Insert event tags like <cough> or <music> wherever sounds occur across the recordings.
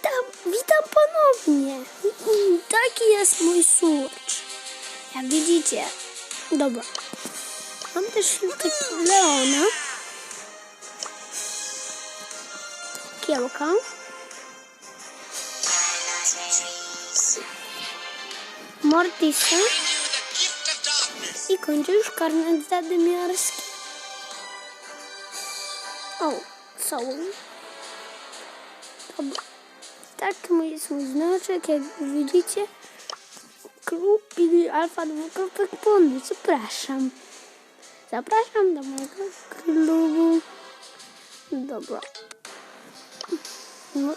witam, witam ponownie. <laughs> Taki jest mój surcz. Jak widzicie. Dobra. Mam też Leona. Kiełka. Mortisa. I kończę już karnet zadymiarski. O, są. Dobra. Tak mój jest mój znaczek, jak widzicie. Klub Billy Alfa 2 Pony. Zapraszam. Zapraszam do mojego klubu. Dobra. No.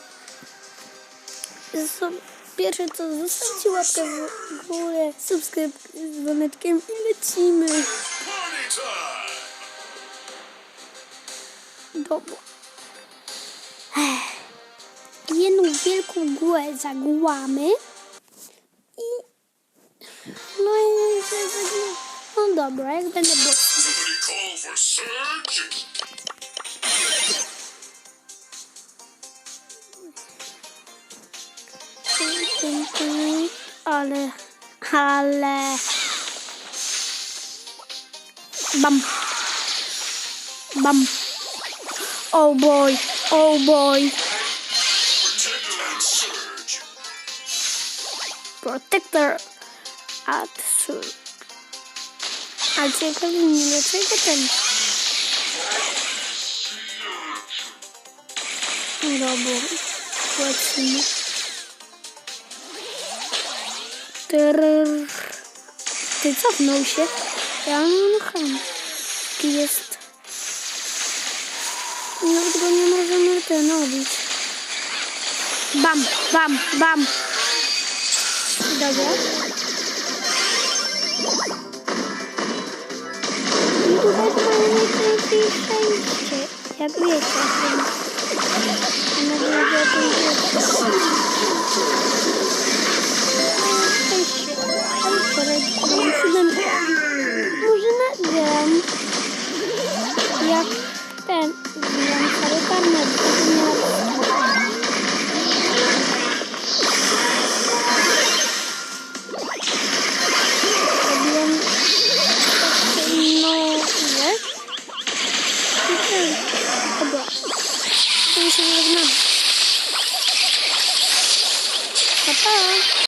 Pierwsze co, zostawcie łapkę w górę, subskrypcję z dzwoneczkiem i lecimy. Dobra. Jedną wielką głę zagłamy i no i no dobra, jak będę bo... Ale ale bam. Bam. Oh boy oh boy protector at sur a ciekawe nie dlaczego ten Dobra, lecimy. Trrr. Ty cofnął się. Ja mam jest. Nawet go nie możemy ten obić. Bam, bam, bam ciekawe. I tutaj mamy najczęściej przejście. Jak wiecie, mam nadzieję, że to jest przejście. Może nagram, jak ten, zbieram cały karnet. Потому. Пока.